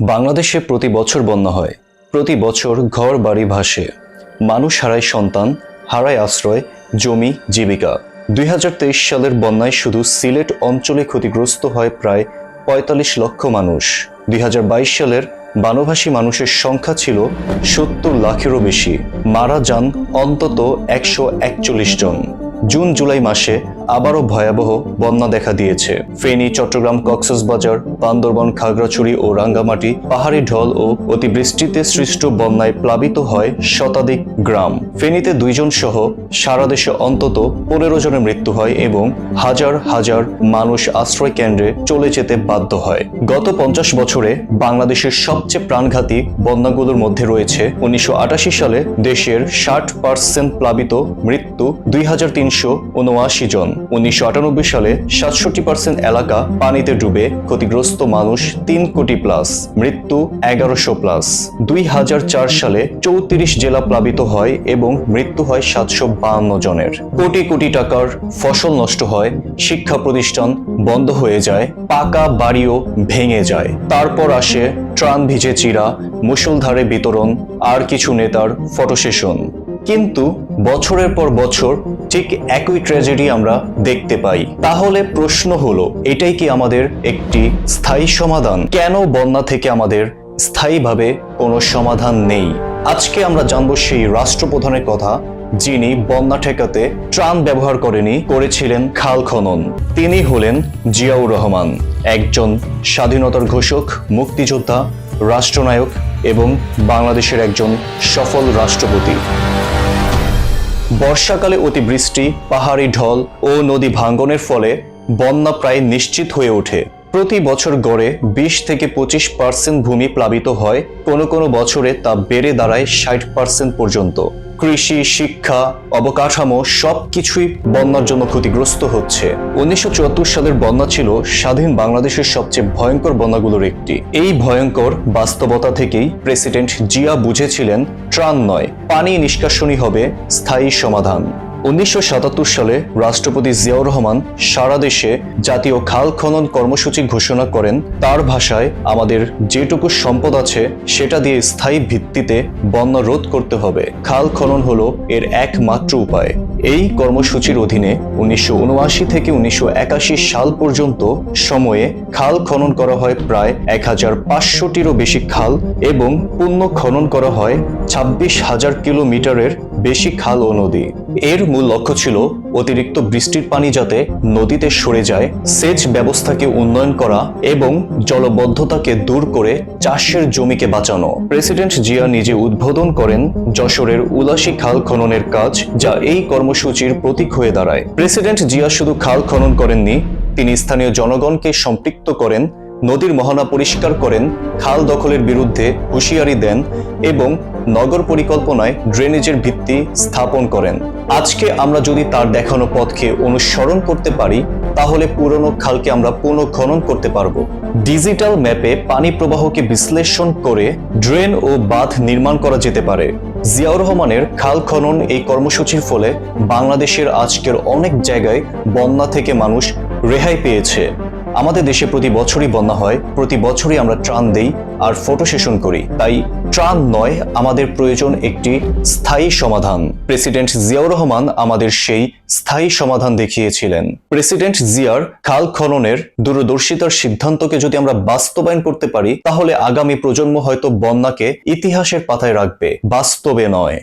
বাংলাদেশে প্রতি বছর বন্যা হয়। প্রতি বছর ঘর, বাড়ি ভাসে। মানুষ হারায় সন্তান, হারায় আশ্রয়, জমি, জীবিকা। দুই হাজার তেইশ সালের বন্যায় শুধু সিলেট অঞ্চলে ক্ষতিগ্রস্ত হয় প্রায় পঁয়তাল্লিশ লক্ষ মানুষ। দুই হাজার বাইশ সালের বানভাসী মানুষের সংখ্যা ছিল সত্তর লাখেরও বেশি। মারা যান অন্তত একশো একচল্লিশ জন। জুন জুলাই মাসে আবারও ভয়াবহ বন্যা দেখা দিয়েছে। ফেনী, চট্টগ্রাম কক্সবাজার বান্দরবন, খাগড়াছড়ি ও রাঙ্গামাটি পাহাড়ি ঢল ও অতিবৃষ্টিতে সৃষ্ট বন্যায় প্লাবিত হয় শতাধিক গ্রাম। ফেনীতে দুইজন সহ সারা দেশে অন্তত পনেরো জনের মৃত্যু হয় এবং হাজার হাজার মানুষ আশ্রয় কেন্দ্রে চলে যেতে বাধ্য হয়। গত পঞ্চাশ বছরে বাংলাদেশের সবচেয়ে প্রাণঘাতী বন্যাগুলোর মধ্যে রয়েছে উনিশশো আটাশি সালে দেশের ষাট পার্সেন্ট প্লাবিত মৃত্যু দুই হাজার তিনশো উনআশি জন। উনিশশো আটানব্বই সালে সাতষট্টি পার্সেন্ট এলাকা পানিতে ডুবে ক্ষতিগ্রস্ত মানুষ তিন কোটি প্লাস মৃত্যু এগারোশো প্লাস দুই হাজার চার সালে চৌত্রিশ জেলা প্লাবিত হয় এবং মৃত্যু হয় সাতশো বাহান্ন জনের। কোটি কোটি টাকার ফসল নষ্ট হয়, শিক্ষা প্রতিষ্ঠান বন্ধ হয়ে যায়, পাকা বাড়িও ভেঙে যায়। তারপর আসে ত্রাণ ভিজে চিরা, মুষলধারে বিতরণ, আর কিছু নেতার ফটো সেশন কিন্তু বছরের পর বছর ঠিক একই ট্র্যাজেডি আমরা দেখতে পাই। তাহলে প্রশ্ন হলো, এটাই কি আমাদের একটি স্থায়ী সমাধান? কেন বন্যা থেকে আমাদের স্থায়ীভাবে কোনো সমাধান নেই? আজকে আমরা জানব সেই রাষ্ট্রপ্রধানের কথা, যিনি বন্যা ঠেকাতে ত্রাণ ব্যবহার করেনি, করেছিলেন খাল খনন। তিনি হলেন জিয়াউর রহমান, একজন স্বাধীনতার ঘোষক, মুক্তিযোদ্ধা, রাষ্ট্রনায়ক এবং বাংলাদেশের একজন সফল রাষ্ট্রপতি। বর্ষাকালে অতিবৃষ্টি, পাহাড়ি ঢল ও নদী ভাঙ্গনের ফলে বন্যা প্রায় নিশ্চিত হয়ে ওঠে। প্রতি বছর গড়ে বিশ থেকে পঁচিশ পার্সেন্ট ভূমি প্লাবিত হয়। কোনো কোনো বছরে তা বেড়ে দাঁড়ায় ষাট পার্সেন্ট পর্যন্ত। কৃষি, শিক্ষা, অবকাঠামো সব কিছুই বন্যার জন্য ক্ষতিগ্রস্ত হচ্ছে। উনিশশো চুয়াত্তর সালের বন্যা ছিল স্বাধীন বাংলাদেশের সবচেয়ে ভয়ঙ্কর বন্যাগুলোর একটি। এই ভয়ঙ্কর বাস্তবতা থেকেই প্রেসিডেন্ট জিয়া বুঝেছিলেন ত্রাণ নয়, পানি নিষ্কাশনই হবে স্থায়ী সমাধান। উনিশশো সাতাত্তর সালে রাষ্ট্রপতি জিয়াউর রহমান সারা দেশে জাতীয় খাল খনন কর্মসূচি ঘোষণা করেন। তার ভাষায় আমাদের যেটুকু সম্পদ আছে, সেটা দিয়ে স্থায়ী ভিত্তিতে বন্যা রোধ করতে হবে। খাল খনন হলো এর একমাত্র উপায়। এই কর্মসূচির অধীনে উনিশশো উনআশি থেকে উনিশশো একাশি সাল পর্যন্ত সময়ে খাল খনন করা হয় প্রায় এক হাজার পাঁচশোটিরও বেশি খাল এবং পুণ্য খনন করা হয় ছাব্বিশ হাজার কিলোমিটারের বেশি খাল ও নদী। এর মূল লক্ষ্য ছিল অতিরিক্ত বৃষ্টির পানি যাতে নদীতে সরে যায়, সেচ ব্যবস্থাকে উন্নয়ন করা এবং জলবদ্ধতাকে দূর করে চাষের জমিকে বাঁচানো। প্রেসিডেন্ট জিয়া নিজে উদ্বোধন করেন যশোরের উলাসী খাল খননের কাজ, যা এই কর্মসূচির প্রতীক হয়ে দাঁড়ায়। প্রেসিডেন্ট জিয়া শুধু খাল খনন করেননি, তিনি স্থানীয় জনগণকে সম্পৃক্ত করেন নদীর মহানা পরিষ্কার করেন, খাল দখলের বিরুদ্ধে হুঁশিয়ারি দেন এবং নগর পরিকল্পনায় ড্রেনেজের ভিত্তি স্থাপন করেন। আজকে আমরা যদি তার দেখানো পথকে অনুসরণ করতে পারি, তাহলে পুরনো খালকে আমরা পুনঃখনন করতে পারব। ডিজিটাল ম্যাপে পানি প্রবাহকে বিশ্লেষণ করে ড্রেন ও বাঁধ নির্মাণ করা যেতে পারে। জিয়াউর রহমানের খাল খনন এই কর্মসূচির ফলে বাংলাদেশের আজকের অনেক জায়গায় বন্যা থেকে মানুষ রেহাই পেয়েছে। আমাদের দেশে প্রতি বছরই বন্যা হয়, প্রতি বছরই আমরা ত্রাণ দেই আর ফটো সেশন করি। তাই ত্রাণ নয়, আমাদের প্রয়োজন একটি স্থায়ী সমাধান। প্রেসিডেন্ট জিয়াউর রহমান আমাদের সেই স্থায়ী সমাধান দেখিয়েছিলেন। প্রেসিডেন্ট জিয়ার খাল খননের দূরদর্শিতার সিদ্ধান্তকে যদি আমরা বাস্তবায়ন করতে পারি, তাহলে আগামী প্রজন্ম হয়তো বন্যাকে ইতিহাসের পাতায় রাখবে। বাস্তবে নয়।